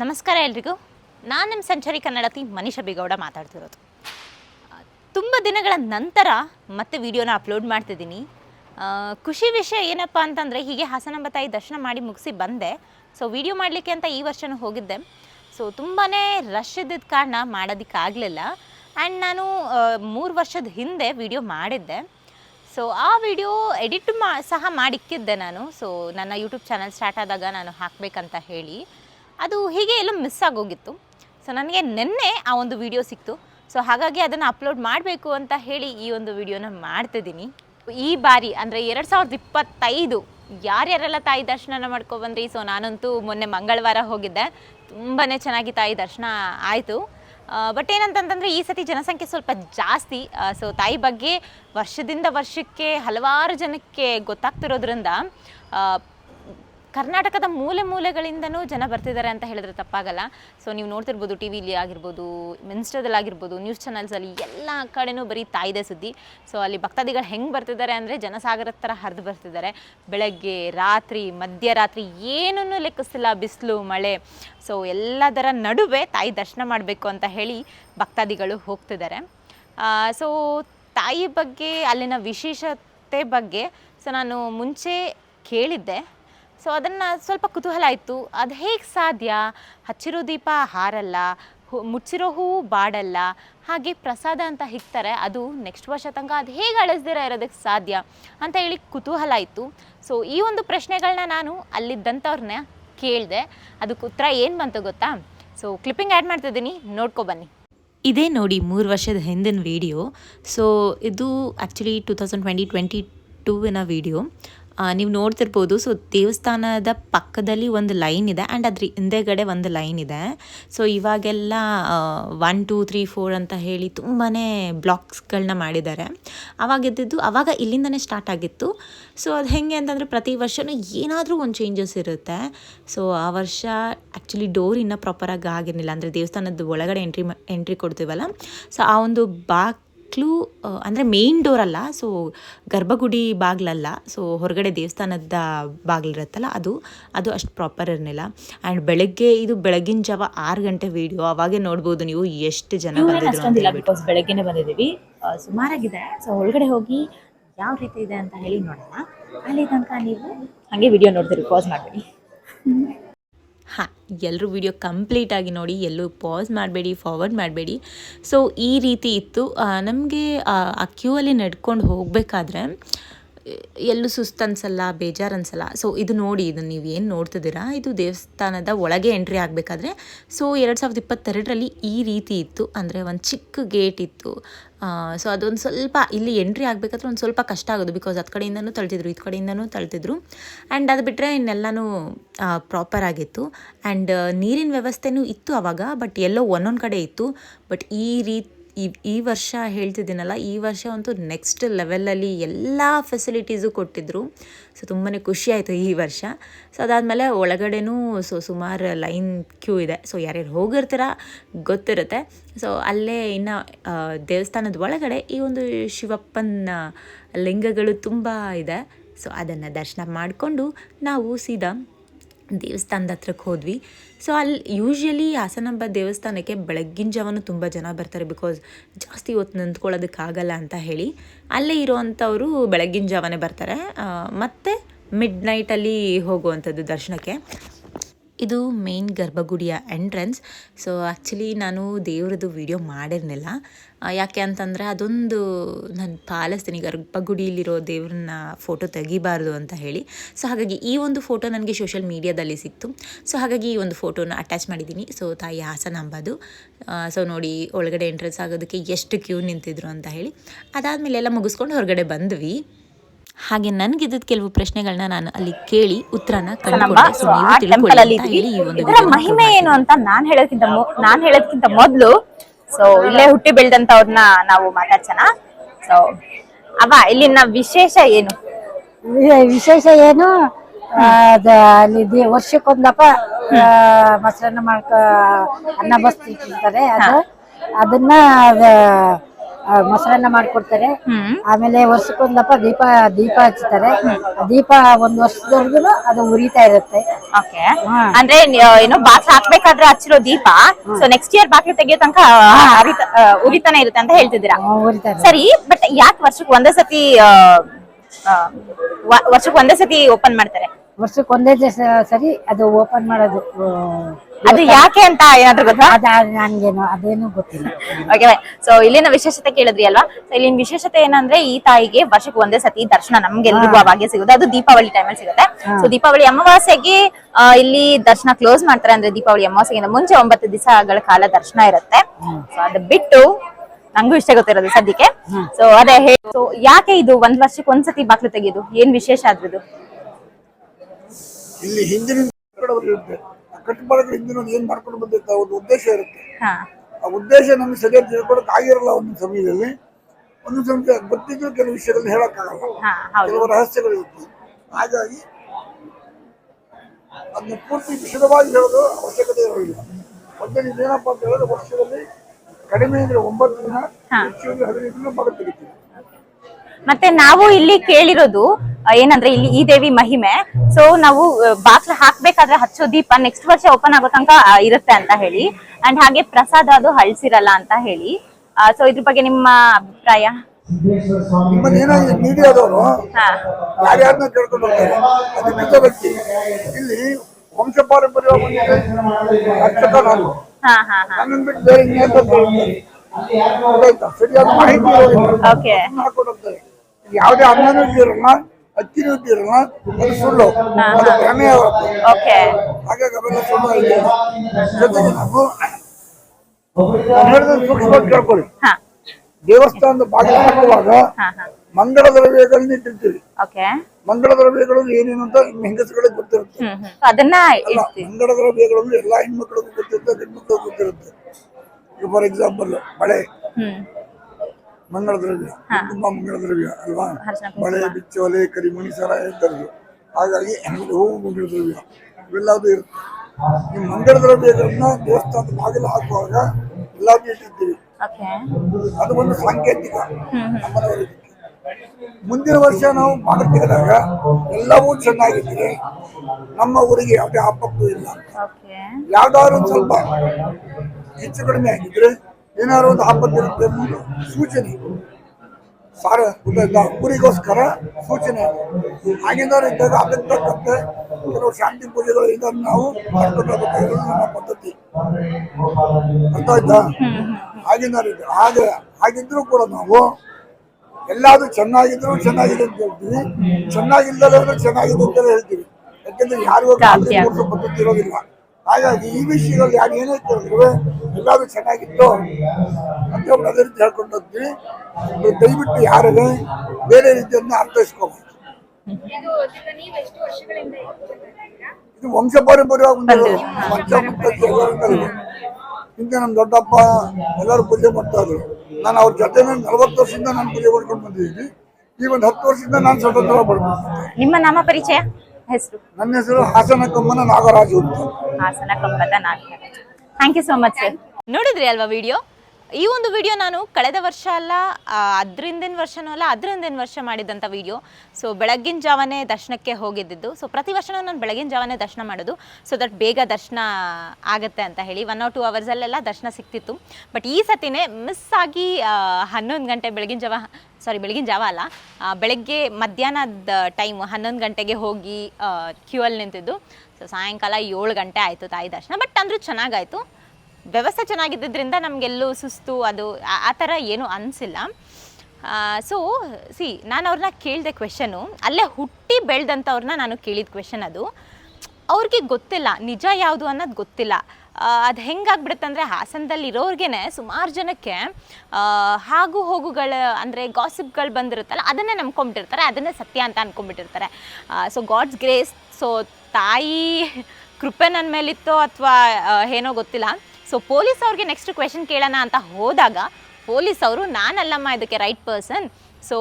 ನಮಸ್ಕಾರ ಎಲ್ರಿಗೂ. ನಾನು ನಿಮ್ಮ ಸೆಂಚುರಿ ಕನ್ನಡತಿ ಮನೀಷಾ ಬಿಗೌಡ ಮಾತಾಡ್ತಿರೋದು. ತುಂಬ ದಿನಗಳ ನಂತರ ಮತ್ತೆ ವಿಡಿಯೋನ ಅಪ್ಲೋಡ್ ಮಾಡ್ತಿದ್ದೀನಿ. ಖುಷಿ ವಿಷಯ ಏನಪ್ಪ ಅಂತಂದರೆ, ಹೀಗೆ ಹಾಸನಾಂಬ ತಾಯಿ ದರ್ಶನ ಮಾಡಿ ಮುಗಿಸಿ ಬಂದೆ. ಸೊ ವಿಡಿಯೋ ಮಾಡಲಿಕ್ಕೆ ಅಂತ ಈ ವರ್ಷನೂ ಹೋಗಿದ್ದೆ. ಸೊ ತುಂಬಾ ರಶ್ ಇದ್ದಿದ್ದ ಕಾರಣ ಮಾಡೋದಕ್ಕಾಗಲಿಲ್ಲ ಆ್ಯಂಡ್ ನಾನು ಮೂರು ವರ್ಷದ ಹಿಂದೆ ವಿಡಿಯೋ ಮಾಡಿದ್ದೆ. ಸೊ ಆ ವಿಡಿಯೋ ಎಡಿಟ್ ಮಾ, ಸಹ ಮಾಡಿಕ್ಕಿದ್ದೆ ನಾನು. ಸೊ ನನ್ನ ಯೂಟ್ಯೂಬ್ ಚಾನಲ್ ಸ್ಟಾರ್ಟ್ ಆದಾಗ ನಾನು ಹಾಕಬೇಕಂತ ಹೇಳಿ. ಅದು ಹೀಗೆ ಎಲ್ಲ ಮಿಸ್ ಆಗೋಗಿತ್ತು. ಸೊ ನನಗೆ ನಿನ್ನೆ ಆ ಒಂದು ವಿಡಿಯೋ ಸಿಕ್ತು. ಸೊ ಹಾಗಾಗಿ ಅದನ್ನು ಅಪ್ಲೋಡ್ ಮಾಡಬೇಕು ಅಂತ ಹೇಳಿ ಈ ಒಂದು ವಿಡಿಯೋನ ಮಾಡ್ತಿದ್ದೀನಿ. ಈ ಬಾರಿ ಅಂದರೆ ಎರಡು ಸಾವಿರದ ಇಪ್ಪತ್ತೈದು ಯಾರ್ಯಾರೆಲ್ಲ ತಾಯಿ ದರ್ಶನ ಮಾಡ್ಕೊಬಂದ್ರಿ ಸೊ ನಾನಂತೂ ಮೊನ್ನೆ ಮಂಗಳವಾರ ಹೋಗಿದ್ದೆ. ತುಂಬಾ ಚೆನ್ನಾಗಿ ತಾಯಿ ದರ್ಶನ ಆಯಿತು. ಬಟ್ ಏನಂತಂತಂದರೆ ಈ ಸತಿ ಜನಸಂಖ್ಯೆ ಸ್ವಲ್ಪ ಜಾಸ್ತಿ. ಸೊ ತಾಯಿ ಬಗ್ಗೆ ವರ್ಷದಿಂದ ವರ್ಷಕ್ಕೆ ಹಲವಾರು ಜನಕ್ಕೆ ಗೊತ್ತಾಗ್ತಿರೋದ್ರಿಂದ ಕರ್ನಾಟಕದ ಮೂಲೆ ಮೂಲೆಗಳಿಂದನೂ ಜನ ಬರ್ತಿದ್ದಾರೆ ಅಂತ ಹೇಳಿದ್ರೆ ತಪ್ಪಾಗಲ್ಲ. ಸೊ ನೀವು ನೋಡ್ತಿರ್ಬೋದು ಟಿ ವಿಲಿ ಆಗಿರ್ಬೋದು ಇನ್ಸ್ಟಾದಲ್ಲಿ ಆಗಿರ್ಬೋದು ನ್ಯೂಸ್ ಚಾನಲ್ಸಲ್ಲಿ ಎಲ್ಲ ಕಡೆನೂ ಬರೀ ತಾಯಿದೆ ಸುದ್ದಿ. ಸೊ ಅಲ್ಲಿ ಭಕ್ತಾದಿಗಳು ಹೆಂಗೆ ಬರ್ತಿದ್ದಾರೆ ಅಂದರೆ ಜನಸಾಗರದ ಥರ ಹರಿದು ಬರ್ತಿದ್ದಾರೆ. ಬೆಳಗ್ಗೆ, ರಾತ್ರಿ, ಮಧ್ಯರಾತ್ರಿ ಏನನ್ನೂ ಲೆಕ್ಕಿಸ್ತಿಲ್ಲ, ಬಿಸಿಲು, ಮಳೆ. ಸೊ ಎಲ್ಲದರ ನಡುವೆ ತಾಯಿ ದರ್ಶನ ಮಾಡಬೇಕು ಅಂತ ಹೇಳಿ ಭಕ್ತಾದಿಗಳು ಹೋಗ್ತಿದ್ದಾರೆ. ಸೊ ತಾಯಿ ಬಗ್ಗೆ, ಅಲ್ಲಿನ ವಿಶೇಷತೆ ಬಗ್ಗೆ ಸೊ ನಾನು ಮುಂಚೆ ಕೇಳಿದ್ದೆ. ಸೊ ಅದನ್ನು ಸ್ವಲ್ಪ ಕುತೂಹಲ ಆಯಿತು. ಅದು ಹೇಗೆ ಸಾಧ್ಯ? ಹಚ್ಚಿರೋ ದೀಪ ಹಾರಲ್ಲ ಮುಚ್ಚಿರೋ ಹೂವು ಬಾಡಲ್ಲ, ಹಾಗೆ ಪ್ರಸಾದ ಅಂತ ಹಿಗ್ತಾರೆ ಅದು ನೆಕ್ಸ್ಟ್ ವರ್ಷ ತನಕ ಅದು ಹೇಗೆ ಅಳಿಸ್ದಿರ ಇರೋದಕ್ಕೆ ಸಾಧ್ಯ ಅಂತ ಹೇಳಿ ಕುತೂಹಲ ಇತ್ತು ಸೊ ಈ ಒಂದು ಪ್ರಶ್ನೆಗಳನ್ನ ನಾನು ಅಲ್ಲಿದ್ದಂಥವ್ರನ್ನ ಕೇಳಿದೆ. ಅದಕ್ಕೆ ಉತ್ತರ ಏನು ಬಂತು ಗೊತ್ತಾ? ಸೊ ಕ್ಲಿಪ್ಪಿಂಗ್ ಆ್ಯಡ್ ಮಾಡ್ತಿದ್ದೀನಿ ನೋಡ್ಕೊ ಬನ್ನಿ. ಇದೇ ನೋಡಿ ಮೂರು ವರ್ಷದ ಹಿಂದಿನ ವಿಡಿಯೋ ಸೊ ಇದು actually two thousand twenty twenty ಟೂವಿನ video ನೀವು ನೋಡ್ತಿರ್ಬೋದು ಸೊ ದೇವಸ್ಥಾನದ ಪಕ್ಕದಲ್ಲಿ ಒಂದು ಲೈನ್ ಇದೆ ಆ್ಯಂಡ್ ಅದ್ರ ಹಿಂದೆಗಡೆ ಒಂದು ಲೈನ್ ಇದೆ. ಸೊ ಇವಾಗೆಲ್ಲ ಒನ್ ಟೂ ತ್ರೀ ಫೋರ್ ಅಂತ ಹೇಳಿ ತುಂಬಾ ಬ್ಲಾಕ್ಸ್ಗಳನ್ನ ಮಾಡಿದ್ದಾರೆ. ಅವಾಗ ಇದ್ದಿದ್ದು, ಅವಾಗ ಇಲ್ಲಿಂದನೇ ಸ್ಟಾರ್ಟ್ ಆಗಿತ್ತು. ಸೊ ಅದು ಹೆಂಗೆ ಅಂತಂದರೆ ಪ್ರತಿ ವರ್ಷವೂ ಏನಾದರೂ ಒಂದು ಚೇಂಜಸ್ ಇರುತ್ತೆ. ಸೊ ಆ ವರ್ಷ ಆ್ಯಕ್ಚುಲಿ ಡೋರ್ ಇನ್ನೂ ಪ್ರಾಪರಾಗಿ ಆಗಿರಲಿಲ್ಲ. ಅಂದರೆ ದೇವಸ್ಥಾನದ ಒಳಗಡೆ ಎಂಟ್ರಿ ಎಂಟ್ರಿ ಕೊಡ್ತೀವಲ್ಲ? ಸೊ ಆ ಒಂದು ಬಾಕ್ಲು ಅಂದರೆ ಮೇಯ್ನ್ ಡೋರ್ ಅಲ್ಲ ಸೊ ಗರ್ಭಗುಡಿ ಬಾಗಿಲಲ್ಲ ಸೊ ಹೊರಗಡೆ ದೇವಸ್ಥಾನದ ಬಾಗಿಲಿರುತ್ತಲ್ಲ ಅದು ಅದು ಅಷ್ಟು ಪ್ರಾಪರ್ ಇರಲಿಲ್ಲ ಆ್ಯಂಡ್ ಬೆಳಗ್ಗೆ ಇದು ಬೆಳಗಿನ ಜಾವ ಆರು ಗಂಟೆ ವಿಡಿಯೋ ಅವಾಗೆ ನೋಡ್ಬೋದು ನೀವು ಎಷ್ಟು ಜನ ಬಂದಿದ್ರು ಬೆಳಗ್ಗೆನೆ ಬಂದಿದ್ದೀವಿ. ಸುಮಾರಾಗಿದೆ. ಸೊ ಒಳಗಡೆ ಹೋಗಿ ಯಾವ ರೀತಿ ಇದೆ ಅಂತ ಹೇಳಿ ನೋಡೋಣ. ಅಲ್ಲಿ ತನಕ ನೀವು ಹಾಗೆ ವಿಡಿಯೋ ನೋಡ್ತೀರಿ ಪಾಸ್ ಮಾಡಬೇಡಿ. ಹಾಂ ಎಲ್ಲರೂ ವಿಡಿಯೋ ಕಂಪ್ಲೀಟಾಗಿ ನೋಡಿ, ಎಲ್ಲೂ ಪಾಸ್ ಮಾಡಬೇಡಿ ಫಾರ್ವರ್ಡ್ ಮಾಡಬೇಡಿ. ಸೊ ಈ ರೀತಿ ಇತ್ತು. ನಮಗೆ, ಆ ಕ್ಯೂ ಅಲ್ಲಿ ನಡ್ಕೊಂಡು ಹೋಗಬೇಕಾದ್ರೆ ಎಲ್ಲೂ ಸುಸ್ತು ಅನ್ಸಲ್ಲ ಬೇಜಾರು ಅನ್ಸಲ್ಲ ಸೊ ಇದು ನೋಡಿ ಇದನ್ನು ನೀವು ಏನು ನೋಡ್ತಿದ್ದೀರಾ? ಇದು ದೇವಸ್ಥಾನದ ಒಳಗೆ ಎಂಟ್ರಿ ಆಗಬೇಕಾದ್ರೆ ಸೊ ಎರಡು ಸಾವಿರದ ಇಪ್ಪತ್ತೆರಡರಲ್ಲಿ ಈ ರೀತಿ ಇತ್ತು. ಅಂದರೆ ಒಂದು ಚಿಕ್ಕ ಗೇಟ್ ಇತ್ತು. ಸೊ ಅದೊಂದು ಸ್ವಲ್ಪ ಇಲ್ಲಿ ಎಂಟ್ರಿ ಆಗಬೇಕಾದ್ರೆ ಒಂದು ಸ್ವಲ್ಪ ಕಷ್ಟ ಆಗೋದು. ಬಿಕಾಸ್ ಅದು ಕಡೆಯಿಂದನೂ ತಳ್ತಿದ್ರು, ಇದು ಕಡೆಯಿಂದನೂ ತಳ್ತಿದ್ರು. ಆ್ಯಂಡ್ ಅದು ಬಿಟ್ಟರೆ ಇನ್ನೆಲ್ಲನೂ ಪ್ರಾಪರ್ ಆಗಿತ್ತು. ಆ್ಯಂಡ್ ನೀರಿನ ವ್ಯವಸ್ಥೆನೂ ಇತ್ತು ಆವಾಗ ಬಟ್ ಎಲ್ಲೋ ಒಂದೊಂದು ಕಡೆ ಇತ್ತು. ಬಟ್ ಈ ರೀತಿ ಈ ಈ ವರ್ಷ ಹೇಳ್ತಿದ್ದೀನಲ್ಲ, ಈ ವರ್ಷ ಅಂತೂ ನೆಕ್ಸ್ಟ್ ಲೆವೆಲಲ್ಲಿ ಎಲ್ಲ ಫೆಸಿಲಿಟೀಸು ಕೊಟ್ಟಿದ್ದರು ಸೊ ತುಂಬಾ ಖುಷಿ ಆಯಿತು ಈ ವರ್ಷ. ಸೊ ಅದಾದಮೇಲೆ ಒಳಗಡೆನೂ ಸೊ ಸುಮಾರು ಲೈನ್ ಕ್ಯೂ ಇದೆ. ಸೊ ಯಾರ್ಯಾರು ಹೋಗಿರ್ತೀರ ಗೊತ್ತಿರುತ್ತೆ. ಸೊ ಅಲ್ಲೇ ಇನ್ನು ದೇವಸ್ಥಾನದ ಒಳಗಡೆ ಈ ಒಂದು ಶಿವಪ್ಪನ ಲಿಂಗಗಳು ತುಂಬ ಇದೆ. ಸೊ ಅದನ್ನು ದರ್ಶನ ಮಾಡಿಕೊಂಡು ನಾವು ಸೀದಾ ದೇವಸ್ಥಾನದ ಹತ್ರಕ್ಕೆ ಹೋದ್ವಿ. ಸೊ ಅಲ್ಲಿ ಯೂಶ್ವಲಿ ಹಾಸನಾಂಬ ದೇವಸ್ಥಾನಕ್ಕೆ ಬೆಳಗ್ಗಿನ ಜಾವನೂ ತುಂಬ ಜನ ಬರ್ತಾರೆ ಬಿಕಾಸ್ ಜಾಸ್ತಿ ಹೊತ್ತು ನಿಂತ್ಕೊಳ್ಳೋದಕ್ಕಾಗಲ್ಲ ಅಂತ ಹೇಳಿ. ಅಲ್ಲೇ ಇರೋವಂಥವರು ಬೆಳಗ್ಗಿನ ಜಾವನೇ ಬರ್ತಾರೆ. ಮತ್ತು ಮಿಡ್ ನೈಟಲ್ಲಿ ಹೋಗುವಂಥದ್ದು ದರ್ಶನಕ್ಕೆ. ಇದು ಮೇನ್ ಗರ್ಭಗುಡಿಯ ಎಂಟ್ರೆನ್ಸ್ ಸೊ ಆ್ಯಕ್ಚುಲಿ ನಾನು ದೇವ್ರದ್ದು ವಿಡಿಯೋ ಮಾಡಿರಲಿಲ್ಲ. ಯಾಕೆ ಅಂತಂದರೆ ಅದೊಂದು ನಾನು ಪಾಲಿಸ್ತೀನಿ, ಗರ್ಭಗುಡಿಯಲ್ಲಿರೋ ದೇವ್ರನ್ನ ಫೋಟೋ ತೆಗಿಬಾರ್ದು ಅಂತ ಹೇಳಿ. ಸೊ ಹಾಗಾಗಿ ಈ ಒಂದು ಫೋಟೋ ನನಗೆ ಸೋಷಿಯಲ್ ಮೀಡಿಯಾದಲ್ಲಿ ಸಿಕ್ತು. ಸೊ ಹಾಗಾಗಿ ಈ ಒಂದು ಫೋಟೋನ ಅಟ್ಯಾಚ್ ಮಾಡಿದ್ದೀನಿ. ಸೊ ತಾಯಿ ಹಾಸನ ಅಂಬದು. ಸೊ ನೋಡಿ ಒಳಗಡೆ ಎಂಟ್ರೆನ್ಸ್ ಆಗೋದಕ್ಕೆ ಎಷ್ಟು ಕ್ಯೂ ನಿಂತಿದ್ರು ಅಂತ ಹೇಳಿ. ಅದಾದಮೇಲೆ ಎಲ್ಲ ಮುಗಿಸ್ಕೊಂಡು ಹೊರಗಡೆ ಬಂದ್ವಿ. ಹಾಗೆ ನನ್ಗಿದ್ದ ಕೆಲವು ಪ್ರಶ್ನೆಗಳನ್ನ ನಾನು ಅಲ್ಲಿ ಕೇಳಿ ಉತ್ತರನ ಮಹಿಮೆ ಏನು ಅಂತ ನಾನ್ ಹೇಳೋದಕ್ಕಿಂತ ನಾನ್ ಹೇಳೋದಕ್ಕಿಂತ ಮೊದ್ಲು. ಸೊ ಇಲ್ಲೇ ಹುಟ್ಟಿ ಬೆಳೆದಂತವ್ರನ್ನ ನಾವು ಮಾತಾಡ್ಸೋಣ. ಸೊ ಅವ ಇಲ್ಲಿನ ವಿಶೇಷ ಏನು? ವಿಶೇಷ ಏನು? ಆ, ಅದ ಅಲ್ಲಿ ದೇ- ವರ್ಷಕ್ಕೊಂದಪ್ಪ ಆ, ಮೊಸರನ್ನ ಮಾಡ್ಕ ಅನ್ನ ಬಸ್ತಿ ತಿಂತಾರೆ ಅದು ಅದನ್ನ ಮೊಸರನ್ನ ಮಾಡ್ಕೊಡ್ತಾರೆ. ಆಮೇಲೆ ವರ್ಷಕ್ಕೊಂದಪ್ಪ ದೀಪ ದೀಪ ಹಚ್ತಾರೆ. ದೀಪ ಒಂದ್ ವರ್ಷದವರೆಗೂ ಅದು ಉರಿತಾ ಇರುತ್ತೆ. ಅಂದ್ರೆ ಏನೋ ಬಾಕ್ಲ ಹಾಕ್ಬೇಕಾದ್ರೆ ಹಚ್ಚಿರೋ ದೀಪ ಸೊ ನೆಕ್ಸ್ಟ್ ಇಯರ್ ಬಾಕ್ಲಿ ತೆಗಿಯೋ ತನಕ ಉರಿತಾನೆ ಇರುತ್ತೆ ಅಂತ ಹೇಳ್ತಿದ್ದೀರಾ? ಸರಿ ಬಟ್ ಯಾಕೆ ವರ್ಷಕ್ಕೆ ಒಂದೇ ಸತಿ ವರ್ಷಕ್ಕೆ ಒಂದೇ ಸತಿ ಓಪನ್ ಮಾಡ್ತಾರೆ? ವರ್ಷಕ್ಕೆ ಒಂದೇ ದಿವಸ ಸರಿ ಅದು ಓಪನ್ ಮಾಡೋದು ಅದು ಯಾಕೆ ಅಂತ ಏನಾದ್ರು ಗೊತ್ತಾ? ಅದ ನನ್ಗೇನು ಅದೇನು ಗೊತ್ತಿಲ್ಲ. ಓಕೆ ಸೊ ಇಲ್ಲಿನ ವಿಶೇಷತೆ ಕೇಳಿದ್ರಿ ಅಲ್ವಾ? ಸೊ ಇಲ್ಲಿನ ವಿಶೇಷತೆ ಏನಂದ್ರೆ ಈ ತಾಯಿಗೆ ವರ್ಷಕ್ಕೆ ಒಂದೇ ಸತಿ ದರ್ಶನ ನಮ್ಗೆಲ್ರಿಗೂ ಅವಾಗೆ ಸಿಗುತ್ತೆ. ಅದು ದೀಪಾವಳಿ ಟೈಮಲ್ಲಿ ಸಿಗುತ್ತೆ. ಸೊ ದೀಪಾವಳಿ ಅಮಾವಾಸ್ಯೆಗೆ ಇಲ್ಲಿ ದರ್ಶನ ಕ್ಲೋಸ್ ಮಾಡ್ತಾರೆ ಅಂದ್ರೆ ದೀಪಾವಳಿ ಅಮಾವಾಸ್ಯೆಗಿಂತ ಮುಂಚೆ ಒಂಬತ್ತು ದಿವಸಗಳ ಕಾಲ ದರ್ಶನ ಇರುತ್ತೆ. ಸೊ ಅದು ಬಿಟ್ಟು ನಂಗೂ ಇಷ್ಟ ಗೊತ್ತಿರೋದು ಸದ್ಯಕ್ಕೆ. ಸೊ ಅದೇ ಸೊ ಯಾಕೆ ಇದು ಒಂದ್ ವರ್ಷಕ್ಕೆ ಒಂದ್ಸತಿ ಬಾಕ್ಲು ತೆಗೆಯೋದು? ಏನ್ ವಿಶೇಷ ಅದ್ರದ್ದು ಇಲ್ಲಿ ಹಿಂದಿನ ಕಟ್ಟಡಗಳು ಇರುತ್ತೆ. ಆ ಕಟ್ಟಡಗಳ ಹಿಂದಿನ ಏನ್ ಮಾಡ್ಕೊಂಡು ಬಂದಿರ್ತಾರೆ ಒಂದು ಉದ್ದೇಶ ಇರುತ್ತೆ. ಹಾ. ಆ ಉದ್ದೇಶ ನಮ್ಗೆ ಸರಿಯಾಗಿ ತಿಳ್ಕೊಳಕ್ ಆಗಿರಲ್ಲ ಒಂದೊಂದು ಸಮಯದಲ್ಲಿ. ಒಂದೊಂದು ಸಮಯ ಗೊತ್ತಿದ್ರು ಕೆಲವು ವಿಷಯಗಳನ್ನ ಹೇಳಕ್ಕಾಗಲ್ಲ. ಹಾ ಹೌದು. ಕೆಲವು ರಹಸ್ಯಗಳು ಇರುತ್ತೆ. ಹಾಗಾಗಿ ಅದನ್ನ ಪೂರ್ತಿ ವಿಶದವಾಗಿ ಹೇಳೋದು ಅವಶ್ಯಕತೆ ಇರೋದಿಲ್ಲ ಮೊದಲು ಇದೇನಪ್ಪ ಅಂತ ಹೇಳಿದ್ರೆ ವರ್ಷದಲ್ಲಿ ಕಡಿಮೆ ಅಂದ್ರೆ ಒಂಬತ್ತು ದಿನ ಹಾ. ಹೆಚ್ಚು ಅಂದ್ರೆ ಹದಿನೈದು ದಿನ ಮಗ ತೆಗಿತೀವಿ. ಮತ್ತೆ ನಾವು ಇಲ್ಲಿ ಕೇಳಿರೋದು ಆ, ಏನಂದ್ರೆ ಇಲ್ಲಿ ಈ ದೇವಿ ಮಹಿಮೆ. ಸೊ ನಾವು ಬಾಕ್ಲ ಹಾಕ್ಬೇಕಾದ್ರೆ ಹಚ್ಚೋ ದೀಪ ನೆಕ್ಸ್ಟ್ ವರ್ಷ ಓಪನ್ ಆಗೋ ತನಕ ಇರುತ್ತೆ ಅಂತ ಹೇಳಿ. ಅಂಡ್ ಹಾಗೆ ಪ್ರಸಾದ ಅದು ಹಳ್ಸಿರಲ್ಲ ಅಂತ ಹೇಳಿ. ಸೊ ಇದ್ರ ಬಗ್ಗೆ ನಿಮ್ಮ ಅಭಿಪ್ರಾಯ? ಇಲ್ಲಿ ವಂಶ ಪಾರಂಪರ್ಯ. ಓಕೆ ಯಾವುದೇ ಇದ್ದಿರಲ್ಲ ಅದು ಸುಳ್ಳು. ಅದು ಭ್ರಮೆ ಹಾಗಾಗಿ ಅವೆಲ್ಲ ಸುಳ್ಳು ಜೊತೆಗೆ ನಾವು ಸೂಕ್ಷ್ಮವಾಗಿ ಕೇಳ್ಕೊಳ್ಳಿ. ದೇವಸ್ಥಾನದ ಬಾಗಿಲು ಹಾಕುವಾಗ ಮಂಗಳ ದ್ರವ್ಯಗಳನ್ನ ಇಟ್ಟಿರ್ತೀವಿ. ಮಂಗಳ ದ್ರವ್ಯಗಳು ಏನೇನು ಅಂತ ಹೆಂಗಸುಗಳಿಗೆ ಗೊತ್ತಿರುತ್ತೆ. ಅದನ್ನ ಮಂಗಳ ದ್ರವ್ಯಗಳು ಎಲ್ಲಾ ಹೆಣ್ಮಕ್ಳಿಗೂ ಗೊತ್ತಿರುತ್ತೆ ಗಂಡ್ಮಕ್ಳಿಗೂ ಗೊತ್ತಿರುತ್ತೆ. ಫಾರ್ ಎಕ್ಸಾಂಪಲ್ ಬಳೆ. ಮಂಗಳ ದ್ರವ್ಯ ತುಂಬಾ ಮಂಗಳ ದ್ರವ್ಯ ಅಲ್ವಾ ಮಳೆ ಬಿಚ್ಚು ಒಲೆ ಕರಿಮಣಿ ಸರ ಇದ್ದದ್ದು. ಹಾಗಾಗಿ ಹೂವು ಮಂಗಳ ದ್ರವ್ಯ ಇವೆಲ್ಲದೂ ಇರುತ್ತೆ. ಈ ಮಂಗಳ ದ್ರವ್ಯಗಳನ್ನ ದೇವಸ್ಥಾನದ ಬಾಗಿಲು ಹಾಕುವಾಗ ಎಲ್ಲಾದ್ರೂ ಇಟ್ಟಿರ್ತೀವಿ. ಓಕೆ. ಅದು ಒಂದು ಸಾಂಕೇತಿಕ ಮುಂದಿನ ವರ್ಷ ನಾವು ಮಾಡುತ್ತಿದ್ದಾಗ ತೆಗೆದಾಗ ಎಲ್ಲವೂ ಚೆನ್ನಾಗಿದ್ರೆ ನಮ್ಮ ಊರಿಗೆ ಯಾವುದೇ ಆಪತ್ತು ಇಲ್ಲ. ಯಾವ್ದಾದ್ರು ಸ್ವಲ್ಪ ಹೆಚ್ಚು ಕಡಿಮೆ ಆಗಿದ್ರೆ ಏನಾದ್ರು ಒಂದು ಆಪತ್ತಿರುತ್ತೆ ಅನ್ನೋದು ಸೂಚನೆ. ಸಾರ ಗೊತ್ತಾಯ್ತಾ ಊರಿಗೋಸ್ಕರ ಸೂಚನೆ. ಹಾಗೆಂದ್ರೆ ಇದ್ದಾಗ ಅದಕ್ಕೆ ತಕ್ಕಂತೆ ಕೆಲವು ಶಾಂತಿ ಪೂಜೆಗಳು ಇದನ್ನು ನಾವು ಮಾಡ್ಕೊಂಡು ಹೋಗ್ಬೇಕಾಗಿರೋದು ನಮ್ಮ ಪದ್ಧತಿ. ಅರ್ಥ ಆಯ್ತಾ ಹಾಗೆ ಹಾಗಿದ್ರು ಕೂಡ ನಾವು ಎಲ್ಲಾದ್ರೂ ಚೆನ್ನಾಗಿದ್ರು ಚೆನ್ನಾಗಿದೆ ಅಂತ ಹೇಳ್ತೀವಿ. ಚೆನ್ನಾಗಿಲ್ಲದ್ರೆ ಚೆನ್ನಾಗಿದೆ ಅಂತ ಹೇಳ್ತೀವಿ. ಯಾಕೆಂದ್ರೆ ಯಾರಿಗೂ ಪದ್ಧತಿ ಇರೋದಿಲ್ಲ. ಹಾಗಾಗಿ ಈ ವಿಷಯದಲ್ಲಿ ಯಾರು ಏನೇ ಕೇಳಿದ್ರು ಎಲ್ಲಾದ್ರೂ ಚೆನ್ನಾಗಿತ್ತು. ಅಂತ ಹೇಳ್ಬಿಟ್ಟು ಅದೇ ರೀತಿ ಹೇಳ್ಕೊಂಡು ಹೋಗ್ತೀವಿ ನೀವು ದಯವಿಟ್ಟು ಯಾರಿಗೆ ಬೇರೆ ರೀತಿಯನ್ನ ಅರ್ಥೈಸ್ಕೋಬೇಕು ಇದು ವಂಶ ಪಾರಂಪರ್ಯವಾಗಿ. ಹಿಂದೆ ನಮ್ಮ ದೊಡ್ಡಪ್ಪ ಎಲ್ಲರೂ ಪೂಜೆ ಮಾಡ್ತಾ ಇದ್ರು. ನಾನು ಅವ್ರ ಜೊತೆ ನಲವತ್ತು ವರ್ಷದಿಂದ ನಾನು ಪೂಜೆ ಮಾಡ್ಕೊಂಡು ಬಂದಿದ್ದೀನಿ. ಈ ಒಂದು ಹತ್ತು ವರ್ಷದಿಂದ ನಾನು ಸ್ವತಂತ್ರ ಬರ್ತೀನಿ ನಿಮ್ಮ ನಾಮ ಪರಿಚಯ? ಹೆಸರು? ನನ್ನ ಹೆಸರು ಹಾಸನ ಕಮ್ಮನ ನಾಗರಾಜು ಅಂತ. ಹಾಸನ ಕಂಬದ Nagaraj. Thank you so much sir ನೋಡಿದ್ರಿ ಅಲ್ವಾ ವಿಡಿಯೋ? ಈ ಒಂದು ವಿಡಿಯೋ ನಾನು ಕಳೆದ ವರ್ಷ ಅಲ್ಲ ಅದರಿಂದಿನ ವರ್ಷನೂ ಅಲ್ಲ, ಅದರಿಂದಿನ ವರ್ಷ ಮಾಡಿದಂಥ ವಿಡಿಯೋ. ಸೊ ಬೆಳಗ್ಗಿನ ಜಾವನೇ ದರ್ಶನಕ್ಕೆ ಹೋಗಿದ್ದಿದ್ದು. ಸೊ ಪ್ರತಿ ವರ್ಷನೂ ನಾನು ಬೆಳಗಿನ ಜಾವನೇ ದರ್ಶನ ಮಾಡೋದು. ಸೊ ದಟ್ ಬೇಗ ದರ್ಶನ ಆಗುತ್ತೆ ಅಂತ ಹೇಳಿ ಒನ್ ಆರ್ ಟು ಅವರ್ಸಲ್ಲೆಲ್ಲ ದರ್ಶನ ಸಿಕ್ತಿತ್ತು. ಬಟ್ ಈ ಸತಿನೇ ಮಿಸ್ ಆಗಿ ಹನ್ನೊಂದು ಗಂಟೆ ಬೆಳಗಿನ ಜಾವ ಸಾರಿ ಬೆಳಗಿನ ಜಾವ ಅಲ್ಲ ಬೆಳಗ್ಗೆ ಮಧ್ಯಾಹ್ನದ ಟೈಮ್ ಹನ್ನೊಂದು ಗಂಟೆಗೆ ಹೋಗಿ ಕ್ಯೂ ಅಲ್ಲಿ ನಿಂತಿದ್ದು. ಸೊ ಸಾಯಂಕಾಲ ಏಳು ಗಂಟೆ ಆಯಿತು ತಾಯಿ ದರ್ಶನ. ಬಟ್ ಅಂದರೂ ಚೆನ್ನಾಗಾಯಿತು. ವ್ಯವಸ್ಥೆ ಚೆನ್ನಾಗಿದ್ದರಿಂದ ನಮಗೆಲ್ಲೂ ಸುಸ್ತು, ಅದು ಆ- ಥರ ಏನೂ ಅನಿಸಿಲ್ಲ. ಸೊ ಸಿ ನಾನು ಅವ್ರನ್ನ ಕೇಳಿದೆ ಕ್ವೆಶನು ಅಲ್ಲೇ ಹುಟ್ಟಿ ಬೆಳೆದಂಥವ್ರನ್ನ ನಾನು ಕೇಳಿದ ಕ್ವೆಶನ್ ಅದು. ಅವ್ರಿಗೆ ಗೊತ್ತಿಲ್ಲ, ನಿಜ ಯಾವುದು ಅನ್ನೋದು ಗೊತ್ತಿಲ್ಲ. ಅದು ಹೆಂಗಾಗ್ಬಿಡುತ್ತೆ ಅಂದರೆ ಹಾಸನದಲ್ಲಿ ಇರೋರ್ಗೆ ಸುಮಾರು ಜನಕ್ಕೆ ಹಾಗು ಹೋಗುಗಳ ಅಂದರೆ ಗಾಸಿಪ್ಗಳು ಬಂದಿರುತ್ತಲ್ಲ, ಅದನ್ನೇ ನಂಬ್ಕೊಂಬಿಟ್ಟಿರ್ತಾರೆ, ಅದನ್ನೇ ಸತ್ಯ ಅಂತ ಅಂದ್ಕೊಂಬಿಟ್ಟಿರ್ತಾರೆ ಸೊ ಗಾಡ್ಸ್ ಗ್ರೇಸ್ ಸೊ ತಾಯಿ ಕೃಪೆ ನನ್ನ ಮೇಲಿತ್ತೋ ಅಥವಾ ಏನೋ ಗೊತ್ತಿಲ್ಲ. ಸೊ ಪೊಲೀಸ್ ಅವ್ರಿಗೆ ನೆಕ್ಸ್ಟ್ ಕ್ವೆಶನ್ ಕೇಳೋಣ ಅಂತ ಹೋದಾಗ ಪೊಲೀಸ್ ಅವರು, ನಾನಲ್ಲಮ್ಮ ಇದಕ್ಕೆ ರೈಟ್ ಪರ್ಸನ್ ಸೊ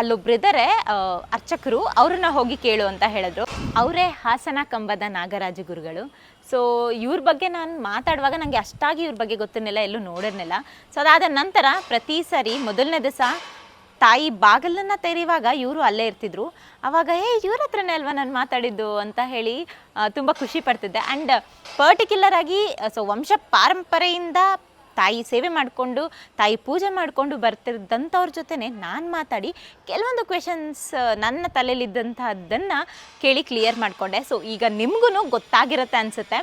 ಅಲ್ಲೊಬ್ಬರಿದ್ದಾರೆ ಅರ್ಚಕರು, ಅವ್ರನ್ನ ಹೋಗಿ ಕೇಳು ಅಂತ ಹೇಳಿದ್ರು. ಅವರೇ ಹಾಸನ ಕಂಬದ ನಾಗರಾಜ ಗುರುಗಳು. ಸೊ ಇವ್ರ ಬಗ್ಗೆ ನಾನು ಮಾತಾಡುವಾಗ ನನಗೆ ಅಷ್ಟಾಗಿ ಇವ್ರ ಬಗ್ಗೆ ಗೊತ್ತಿರಲಿಲ್ಲ, ಎಲ್ಲೂ ನೋಡಿರ್ನಿಲ್ಲ ಸೊ ಅದಾದ ನಂತರ ಪ್ರತಿ ಸರಿ ಮೊದಲನೇ ದಿವಸ ತಾಯಿ ಬಾಗಿಲನ್ನ ತೆರೆಯುವಾಗ ಇವರು ಅಲ್ಲೇ ಇರ್ತಿದ್ರು. ಅವಾಗ ಏ ಇವ್ರ ಹತ್ರನೇ ಅಲ್ವಾ ನಾನು ಮಾತಾಡಿದ್ದು? ಅಂತ ಹೇಳಿ ತುಂಬ ಖುಷಿ ಪಡ್ತಿದ್ದೆ. ಆ್ಯಂಡ್ ಪರ್ಟಿಕ್ಯುಲರ್ ಆಗಿ ಸೊ, ವಂಶ ಪಾರಂಪರೆಯಿಂದ ತಾಯಿ ಸೇವೆ ಮಾಡಿಕೊಂಡು, ತಾಯಿ ಪೂಜೆ ಮಾಡಿಕೊಂಡು ಬರ್ತಿದ್ದಂಥವ್ರ ಜೊತೆನೆ ನಾನು ಮಾತಾಡಿ ಕೆಲವೊಂದು ಕ್ವೆಶನ್ಸ್ ನನ್ನ ತಲೆಯಲ್ಲಿದ್ದಂಥದ್ದನ್ನು ಕೇಳಿ ಕ್ಲಿಯರ್ ಮಾಡಿಕೊಂಡೆ. ಸೊ ಈಗ ನಿಮಗೂ ಗೊತ್ತಾಗಿರುತ್ತೆ ಅನಿಸುತ್ತೆ.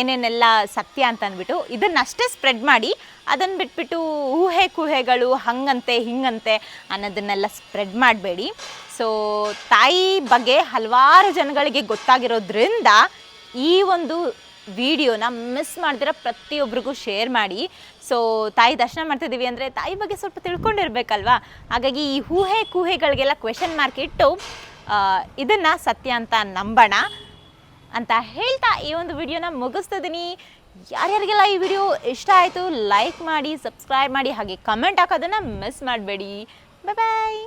ಏನೇನೆಲ್ಲ ಸತ್ಯ ಅಂತ ಅಂದ್ಬಿಟ್ಟು ಇದನ್ನಷ್ಟೇ ಸ್ಪ್ರೆಡ್ ಮಾಡಿ ಅದನ್ನು ಬಿಟ್ಬಿಟ್ಟು ಊಹೆ ಕುಹೆಗಳು ಹಂಗಂತೆ, ಹಿಂಗಂತೆ ಅನ್ನೋದನ್ನೆಲ್ಲ ಸ್ಪ್ರೆಡ್ ಮಾಡಬೇಡಿ. ಸೊ ತಾಯಿ ಬಗ್ಗೆ ಹಲವಾರು ಜನಗಳಿಗೆ ಗೊತ್ತಾಗಿರೋದ್ರಿಂದ ಈ ಒಂದು ವಿಡಿಯೋನ ಮಿಸ್ ಮಾಡ್ದಿರೋ ಪ್ರತಿಯೊಬ್ಬರಿಗೂ ಶೇರ್ ಮಾಡಿ. ಸೊ ತಾಯಿ ದರ್ಶನ ಮಾಡ್ತಿದ್ದೀವಿ ಅಂದರೆ ತಾಯಿ ಬಗ್ಗೆ ಸ್ವಲ್ಪ ತಿಳ್ಕೊಂಡಿರ್ಬೇಕಲ್ವಾ? ಹಾಗಾಗಿ ಈ ಊಹೆ ಕೂಹೆಗಳಿಗೆಲ್ಲ ಕ್ವೆಶನ್ ಮಾರ್ಕ್ ಇಟ್ಟು ಇದನ್ನು ಸತ್ಯ ಅಂತ ನಂಬೋಣ ಅಂತ ಹೇಳ್ತಾ ಈ ಒಂದು ವಿಡಿಯೋನ ಮುಗಿಸ್ತಿದ್ದೀನಿ. ಯಾರ್ಯಾರಿಗೆಲ್ಲ ಈ ವಿಡಿಯೋ ಇಷ್ಟ ಆಯಿತು ಲೈಕ್ ಮಾಡಿ ಸಬ್ಸ್ಕ್ರೈಬ್ ಮಾಡಿ, ಹಾಗೆ ಕಮೆಂಟ್ ಹಾಕೋದನ್ನು ಮಿಸ್ ಮಾಡಬೇಡಿ. ಬಾಯ್ ಬಾಯ್